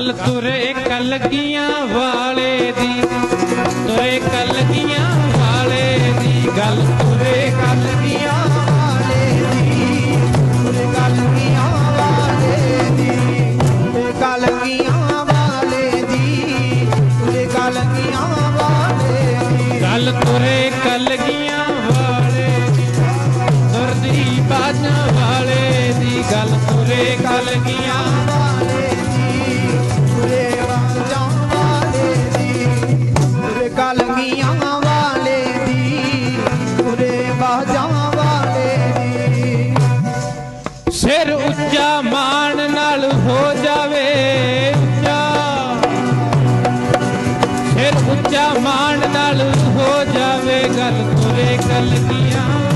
ਚੱਲ ਤੁਰੇ ਕਲਗੀਆਂ ਵਾਲੇ ਦੀ, ਤੁਰੇ ਕਲਗੀਆਂ ਵਾਲੇ ਦੀ ਗੱਲ ਤੁਰੇ ਕਲਗੀਆਂ ਵਾਲੇ ਦੀ, ਤੁਰੇ ਕਲਗੀਆਂ ਵਾਲੇ ਦੀ, ਤੁਰੇ ਕਲਗੀਆਂ ਵਾਲੇ ਦੀ, ਤੁਰੇ ਕਲਗੀਆਂ ਵਾਲੇ ਦੀ। ਗੱਲ ਤੁਰੇ ਕਲਗੀਆਂ ਵਾਲੇ ਦੀ, ਦੁਰਦੀ ਬਾਜਾਂ ਵਾਲੇ ਦੀ ਗੱਲ ਤੁਰੇ ਕਲਗੀਆਂ ਤੁਰੇ ਵਾਲੇ ਦੀ ਤੁਰੇ ਵਾਜਾਂ ਵਾਲੇ ਦੀ। ਸਿਰ ਉੱਚਾ ਮਾਣ ਨਾਲ ਹੋ ਜਾਵੇ ਉੱਚਾ। ਸਿਰ ਉੱਚਾ ਮਾਣ ਨਾਲ ਹੋ ਜਾਵੇ ਗੱਲ ਤੁਰੇ ਕਲਗੀਆਂ